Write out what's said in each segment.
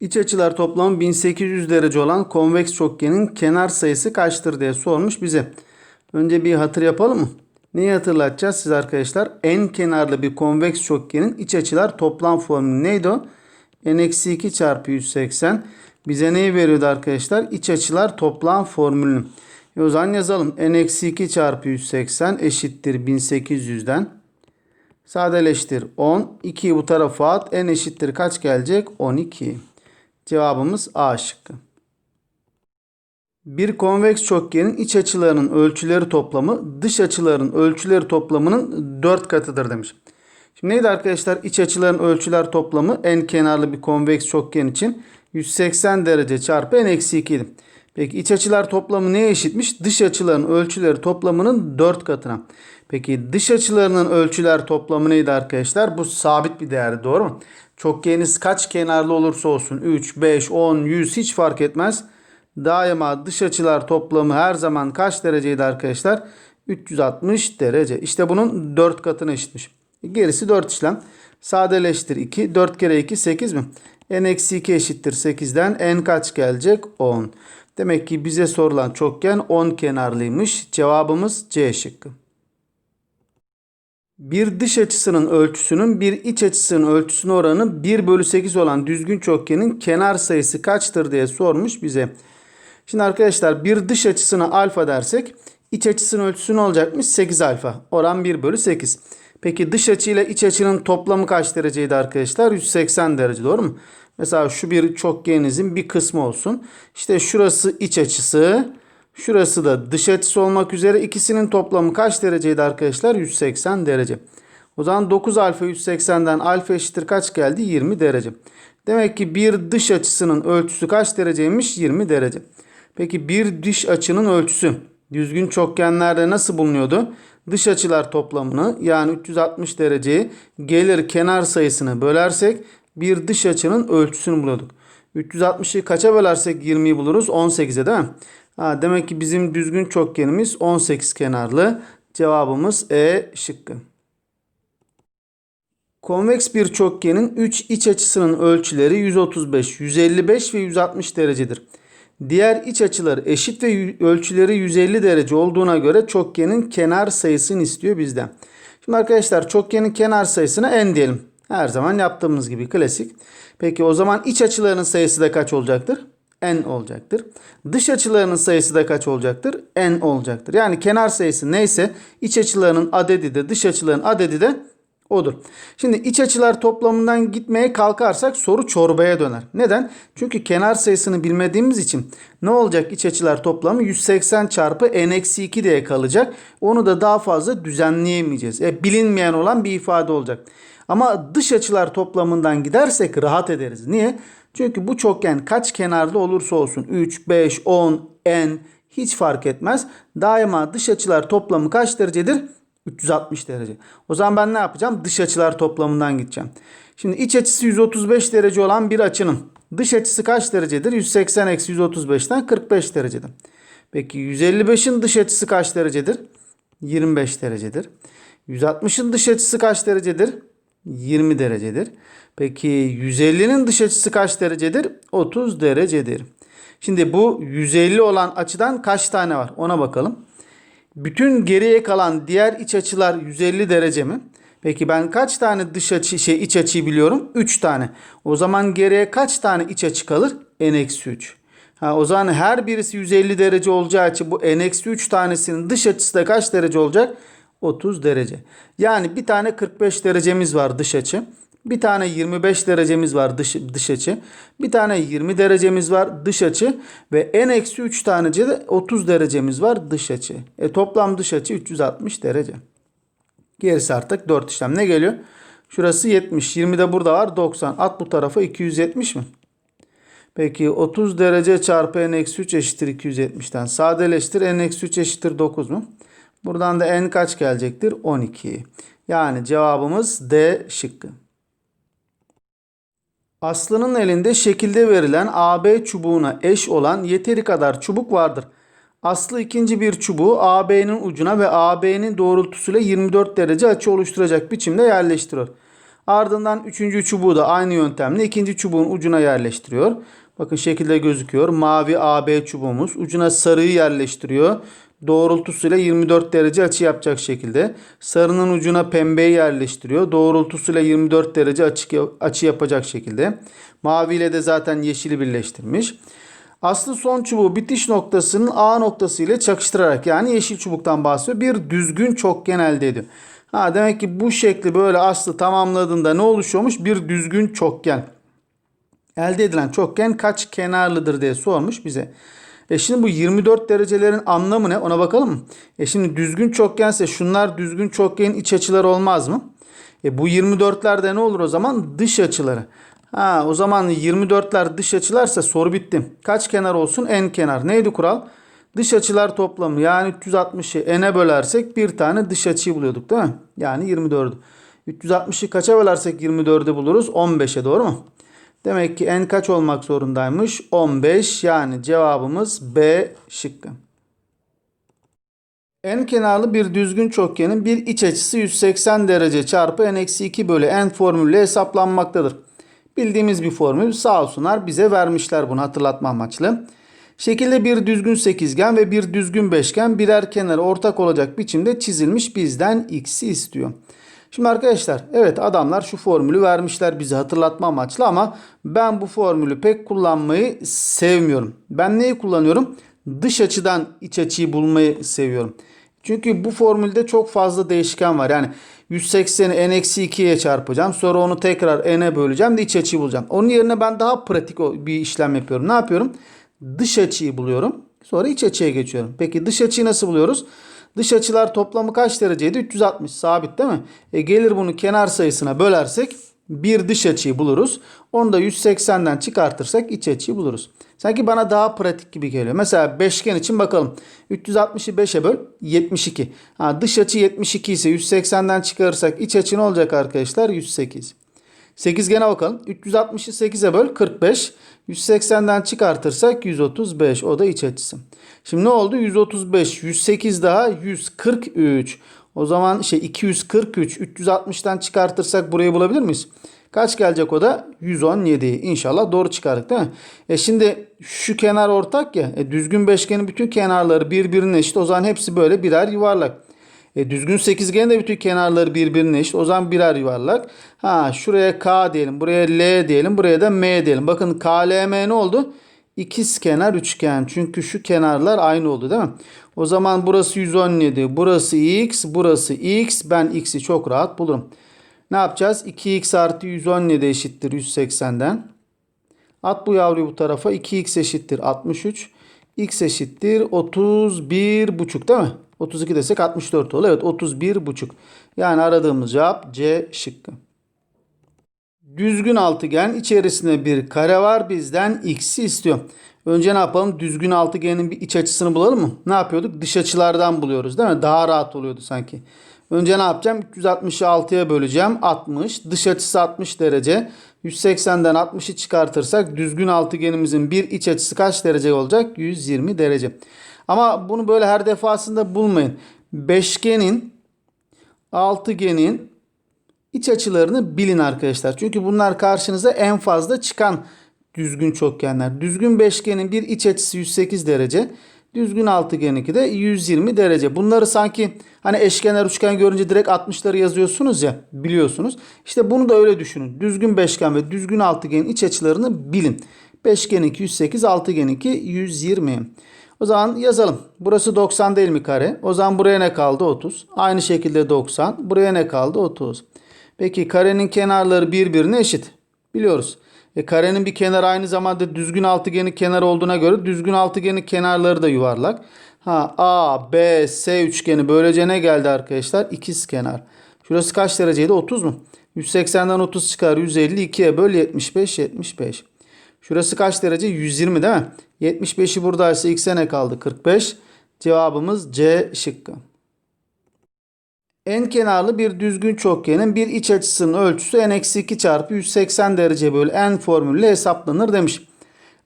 İç açılar toplamı 1800 derece olan konveks çokgenin kenar sayısı kaçtır diye sormuş bize. Önce bir hatır yapalım mı? Neyi hatırlatacağız siz arkadaşlar? En kenarlı bir konveks çokgenin iç açılar toplam formülü neydi o? n-2 çarpı 180 bize neyi veriyordu arkadaşlar? İç açılar toplam formülünü. E o zaman yazalım. n-2 çarpı 180 eşittir 1800'den. Sadeleştir 10. 2'yi bu tarafa at. n eşittir kaç gelecek? 12. Cevabımız A şıkkı. Bir konveks çokgenin iç açılarının ölçüleri toplamı dış açıların ölçüleri toplamının 4 katıdır demiş. Şimdi neydi arkadaşlar? İç açıların ölçüler toplamı en kenarlı bir konveks çokgen için 180 derece çarpı n eksi 2 idi. Peki iç açılar toplamı neye eşitmiş? Dış açıların ölçüleri toplamının 4 katına. Peki dış açılarının ölçüler toplamı neydi arkadaşlar? Bu sabit bir değerdi doğru mu? Çokgeniniz kaç kenarlı olursa olsun 3, 5, 10, 100 hiç fark etmez. Daima dış açılar toplamı her zaman kaç dereceydi arkadaşlar? 360 derece. İşte bunun 4 katına eşitmiş. Gerisi 4 işlem. Sadeleştir 2. 4 kere 2 8 mi? n-2 eşittir 8'den n kaç gelecek? 10. Demek ki bize sorulan çokgen 10 kenarlıymış. Cevabımız C şıkkı. Bir dış açısının ölçüsünün bir iç açısının ölçüsüne oranı 1 bölü 8 olan düzgün çokgenin kenar sayısı kaçtır diye sormuş bize. Şimdi arkadaşlar bir dış açısına alfa dersek iç açısının ölçüsü ne olacakmış? 8 alfa. Oran 1 bölü 8. Peki dış açı ile iç açının toplamı kaç dereceydi arkadaşlar? 180 derece doğru mu? Mesela şu bir çokgeninizin bir kısmı olsun. İşte şurası iç açısı. Şurası da dış açısı olmak üzere ikisinin toplamı kaç dereceydi arkadaşlar? 180 derece. O zaman 9 alfa 180'den alfa eşittir kaç geldi? 20 derece. Demek ki bir dış açısının ölçüsü kaç dereceymiş? 20 derece. Peki bir dış açının ölçüsü düzgün çokgenlerde nasıl bulunuyordu? Dış açılar toplamını yani 360 dereceyi gelir kenar sayısını bölersek bir dış açının ölçüsünü buluyorduk. 360'ı kaça bölersek 20'yi buluruz? 18'e değil mi? Ha, demek ki bizim düzgün çokgenimiz 18 kenarlı. Cevabımız E şıkkı. Konveks bir çokgenin 3 iç açısının ölçüleri 135, 155 ve 160 derecedir. Diğer iç açıları eşit ve ölçüleri 150 derece olduğuna göre çokgenin kenar sayısını istiyor bizden. Şimdi arkadaşlar çokgenin kenar sayısına n diyelim. Her zaman yaptığımız gibi klasik. Peki o zaman iç açılarının sayısı da kaç olacaktır? N olacaktır. Dış açılarının sayısı da kaç olacaktır? n olacaktır. Yani kenar sayısı neyse iç açılarının adedi de dış açıların adedi de odur. Şimdi iç açılar toplamından gitmeye kalkarsak soru çorbaya döner. Neden? Çünkü kenar sayısını bilmediğimiz için ne olacak iç açılar toplamı 180 çarpı n-2 diye kalacak. Onu da daha fazla düzenleyemeyeceğiz. E, bilinmeyen olan bir ifade olacak. Ama dış açılar toplamından gidersek rahat ederiz. Niye? Çünkü bu çokgen kaç kenarlı olursa olsun 3, 5, 10, n hiç fark etmez. Daima dış açılar toplamı kaç derecedir? 360 derece. O zaman ben ne yapacağım? Dış açılar toplamından gideceğim. Şimdi iç açısı 135 derece olan bir açının dış açısı kaç derecedir? 180 eksi 135'ten 45 derecedir. Peki 155'in dış açısı kaç derecedir? 25 derecedir. 160'ın dış açısı kaç derecedir? 20 derecedir. Peki 150'nin dış açısı kaç derecedir? 30 derecedir. Şimdi bu 150 olan açıdan kaç tane var? Ona bakalım. Bütün geriye kalan diğer iç açılar 150 derece mi? Peki ben kaç tane dış açı şey iç açıyı biliyorum? 3 tane. O zaman geriye kaç tane iç açı kalır? n-3. Ha, o zaman her birisi 150 derece olacağı için bu n-3 tanesinin dış açısı da kaç derece olacak? 30 derece. Yani bir tane 45 derecemiz var dış açı. Bir tane 25 derecemiz var dış, dış açı. Bir tane 20 derecemiz var dış açı. Ve n-3 tanece de 30 derecemiz var dış açı. E, toplam dış açı 360 derece. Gerisi artık 4 işlem. Ne geliyor? Şurası 70. 20 de burada var 90. At bu tarafa 270 mi? Peki 30 derece çarpı n-3 eşittir 270'ten. Sadeleştir n-3 eşittir 9 mu? Buradan da n kaç gelecektir? 12. Yani cevabımız D şıkkı. Aslı'nın elinde şekilde verilen AB çubuğuna eş olan yeteri kadar çubuk vardır. Aslı ikinci bir çubuğu AB'nin ucuna ve AB'nin doğrultusuyla 24 derece açı oluşturacak biçimde yerleştiriyor. Ardından üçüncü çubuğu da aynı yöntemle ikinci çubuğun ucuna yerleştiriyor. Bakın şekilde gözüküyor. Mavi AB çubuğumuz. Ucuna sarıyı yerleştiriyor. Doğrultusuyla 24 derece açı yapacak şekilde. Sarının ucuna pembeyi yerleştiriyor. Doğrultusuyla 24 derece açı, açı yapacak şekilde. Mavi ile de zaten yeşili birleştirmiş. Aslı son çubuğu bitiş noktasının A noktası ile çakıştırarak yani yeşil çubuktan bahsediyor. Bir düzgün çokgen elde ediyor. Ha demek ki bu şekli böyle aslı tamamladığında ne oluşuyormuş? Bir düzgün çokgen. Elde edilen çokgen kaç kenarlıdır diye sormuş bize. E şimdi bu 24 derecelerin anlamı ne? Ona bakalım? E şimdi düzgün çokgense şunlar düzgün çokgenin iç açıları olmaz mı? E bu 24'lerde ne olur o zaman? Dış açıları. Ha o zaman 24'ler dış açılarsa soru bitti. Kaç kenar olsun? En kenar. Neydi kural? Dış açılar toplamı yani 360'ı n'e bölersek bir tane dış açıyı buluyorduk değil mi? Yani 24'ü. 360'ı kaça bölersek 24'ü buluruz? 15'e doğru mu? Demek ki n kaç olmak zorundaymış? 15 yani cevabımız B şıkkı. En kenarlı bir düzgün çokgenin bir iç açısı 180 derece çarpı n-2 bölü n formülüyle hesaplanmaktadır. Bildiğimiz bir formül sağ olsunlar bize vermişler bunu hatırlatma amaçlı. Şekilde bir düzgün sekizgen ve bir düzgün beşgen birer kenarı ortak olacak biçimde çizilmiş bizden x'i istiyor. Şimdi arkadaşlar evet adamlar şu formülü vermişler bize hatırlatma amaçlı ama ben bu formülü pek kullanmayı sevmiyorum. Ben neyi kullanıyorum? Dış açıdan iç açıyı bulmayı seviyorum. Çünkü bu formülde çok fazla değişken var. Yani 180'i n-2'ye çarpacağım. Sonra onu tekrar n'e böleceğim de iç açıyı bulacağım. Onun yerine ben daha pratik bir işlem yapıyorum. Ne yapıyorum? Dış açıyı buluyorum. Sonra iç açıya geçiyorum. Peki dış açıyı nasıl buluyoruz? Dış açılar toplamı kaç dereceydi? 360 sabit değil mi? E gelir bunu kenar sayısına bölersek bir dış açıyı buluruz. Onu da 180'den çıkartırsak iç açıyı buluruz. Sanki bana daha pratik gibi geliyor. Mesela beşgen için bakalım. 360'ı 5'e böl 72. Ha, dış açı 72 ise 180'den çıkarırsak iç açı ne olacak arkadaşlar? 108. Sekizgene bakalım. 360'ı 8'e böl 45. 180'den çıkartırsak 135. O da iç açısı. Şimdi ne oldu? 135, 108 daha 143. O zaman şey 243. 360'tan çıkartırsak burayı bulabilir miyiz? Kaç gelecek o da? 117. İnşallah doğru çıkardık değil mi? E şimdi şu kenar ortak ya. E düzgün beşgenin bütün kenarları birbirine eşit. O zaman hepsi böyle birer yuvarlak. E, düzgün sekizgenin de bütün kenarları birbirine eşit. O zaman birer yuvarlak. Ha şuraya K diyelim. Buraya L diyelim. Buraya da M diyelim. Bakın KLM ne oldu? İkiz kenar üçgen. Çünkü şu kenarlar aynı oldu değil mi? O zaman burası 117. Burası X. Burası X. Ben X'i çok rahat bulurum. Ne yapacağız? 2X artı 117 eşittir 180'den. At bu yavruyu bu tarafa. 2X eşittir 63. X eşittir 31 buçuk değil mi? 32 desek 64 olur. Evet 31 buçuk. Yani aradığımız cevap C şıkkı. Düzgün altıgen içerisinde bir kare var. Bizden x'i istiyor. Önce ne yapalım? Düzgün altıgenin bir iç açısını bulalım mı? Ne yapıyorduk? Dış açılardan buluyoruz değil mi? Daha rahat oluyordu sanki. Önce ne yapacağım? 360'ı 6'ya böleceğim. 60. Dış açısı 60 derece. 180'den 60'ı çıkartırsak düzgün altıgenimizin bir iç açısı kaç derece olacak? 120 derece. Ama bunu böyle her defasında bulmayın. Beşgenin, altıgenin iç açılarını bilin arkadaşlar. Çünkü bunlar karşınıza en fazla çıkan düzgün çokgenler. Düzgün beşgenin bir iç açısı 108 derece. Düzgün altıgeninki de 120 derece. Bunları sanki hani eşkenar üçgen görünce direkt 60'ları yazıyorsunuz ya biliyorsunuz. İşte bunu da öyle düşünün. Düzgün beşgen ve düzgün altıgenin iç açılarını bilin. Beşgeninki 108, altıgeninki 120. O zaman yazalım. Burası 90 değil mi kare? O zaman buraya ne kaldı? 30. Aynı şekilde 90. Buraya ne kaldı? 30. Peki karenin kenarları birbirine eşit. Biliyoruz. E, karenin bir kenarı aynı zamanda düzgün altıgenin kenarı olduğuna göre düzgün altıgenin kenarları da yuvarlak. Ha A, B, S üçgeni böylece ne geldi arkadaşlar? İkiz kenar. Şurası kaç dereceydi? 30 mu? 180'den 30 çıkar. 150 2'ye böl 75 75. Şurası kaç derece? 120 değil mi? 75'i buradaysa x'e ne kaldı? 45. Cevabımız C şıkkı. En kenarlı bir düzgün çokgenin bir iç açısının ölçüsü n-2 çarpı 180 derece bölü n formülüyle hesaplanır demiş.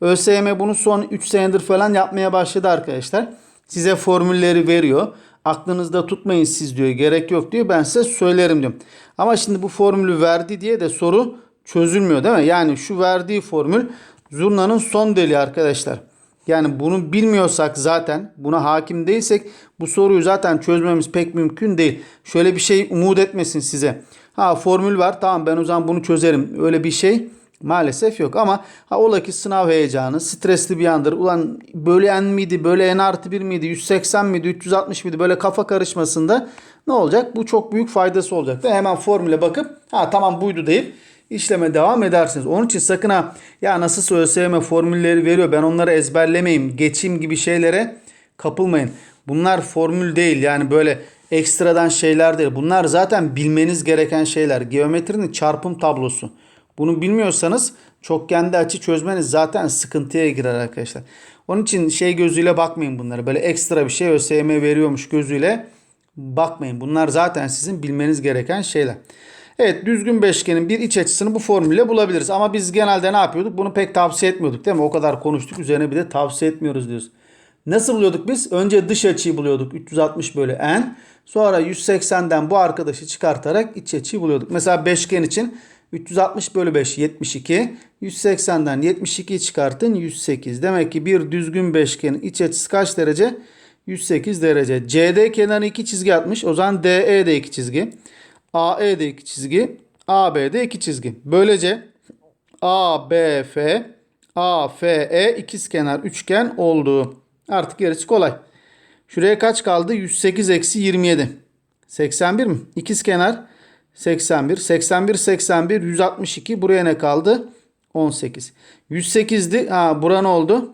ÖSYM bunu son 3 senedir falan yapmaya başladı arkadaşlar. Size formülleri veriyor. Aklınızda tutmayın siz diyor. Gerek yok diyor. Ben size söylerim diyor. Ama şimdi bu formülü verdi diye de soru çözülmüyor değil mi? Yani şu verdiği formül zurnanın son deliği arkadaşlar. Yani bunu bilmiyorsak zaten buna hakim değilsek bu soruyu zaten çözmemiz pek mümkün değil. Şöyle bir şey umut etmesin size. Ha formül var tamam ben o zaman bunu çözerim. Öyle bir şey maalesef yok ama ha ola ki sınav heyecanı stresli bir andır. Ulan böyle n miydi böyle n artı 1 miydi 180 miydi 360 miydi böyle kafa karışmasında ne olacak? Bu çok büyük faydası olacak. Ve hemen formüle bakıp ha tamam buydu deyip işleme devam edersiniz. Onun için sakın ha ya nasılsa ÖSYM formülleri veriyor ben onları ezberlemeyeyim geçeyim gibi şeylere kapılmayın. Bunlar formül değil yani böyle ekstradan şeyler değil. Bunlar zaten bilmeniz gereken şeyler. Geometrinin çarpım tablosu. Bunu bilmiyorsanız çokgende açı çözmeniz zaten sıkıntıya girer arkadaşlar. Onun için şey gözüyle bakmayın bunlara. Böyle ekstra bir şey ÖSYM veriyormuş gözüyle bakmayın. Bunlar zaten sizin bilmeniz gereken şeyler. Evet düzgün beşgenin bir iç açısını bu formülle bulabiliriz. Ama biz genelde ne yapıyorduk? Bunu pek tavsiye etmiyorduk değil mi? O kadar konuştuk üzerine bir de tavsiye etmiyoruz diyoruz. Nasıl buluyorduk biz? Önce dış açıyı buluyorduk. 360 bölü n. Sonra 180'den bu arkadaşı çıkartarak iç açıyı buluyorduk. Mesela beşgen için 360 bölü 5 72. 180'den 72'yi çıkartın 108. Demek ki bir düzgün beşgenin iç açısı kaç derece? 108 derece. CD kenarına iki çizgi atmış. O zaman DE de iki çizgi. AE de iki çizgi. AB de iki çizgi. Böylece ABF AFE ikizkenar üçgen oldu. Artık gerisi kolay. Şuraya kaç kaldı? 108 eksi 27. 81 mi? İkizkenar 81. 81 81 162. Buraya ne kaldı? 18. 108'di. Ha bura ne oldu?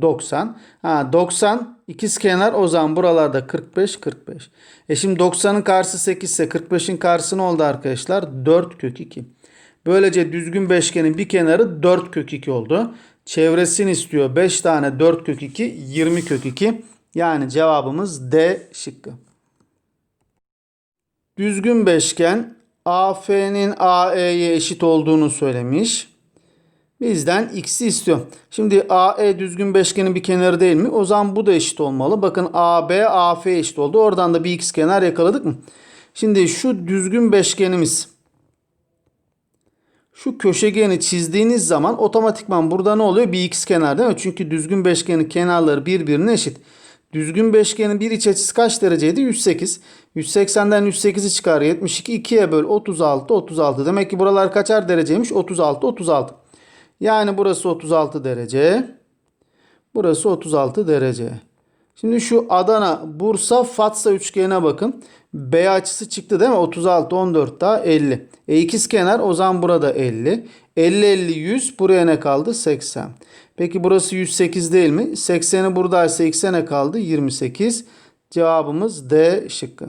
90. Ha 90 ikizkenar o zaman buralarda 45 45. E şimdi 90'ın karşısı 8 ise 45'in karşısı ne oldu arkadaşlar? 4 kök 2. Böylece düzgün beşgenin bir kenarı 4 kök 2 oldu. Çevresini istiyor 5 tane 4 kök 2 20 kök 2. Yani cevabımız D şıkkı. Düzgün beşgen AF'nin AE'ye eşit olduğunu söylemiş. Bizden x'i istiyor. Şimdi AE düzgün beşgenin bir kenarı değil mi? O zaman bu da eşit olmalı. Bakın AB AF eşit oldu. Oradan da bir x kenar yakaladık mı? Şimdi şu düzgün beşgenimiz şu köşegeni çizdiğiniz zaman otomatikman burada ne oluyor? Bir x kenar değil mi? Çünkü düzgün beşgenin kenarları birbirine eşit. Düzgün beşgenin bir iç açısı kaç dereceydi? 108. 180'den 108'i çıkar. 72 2'ye böl 36 36. Demek ki buralar kaçar dereceymiş? 36 36. Yani burası 36 derece. Burası 36 derece. Şimdi şu Adana, Bursa, Fatsa üçgenine bakın. B açısı çıktı değil mi? 36, 14 daha 50. E ikiz kenar o zaman burada 50. 50, 50, 100. Buraya ne kaldı? 80. Peki burası 108 değil mi? 80'i buradaysa x'e ne kaldı? 28. Cevabımız D şıkkı.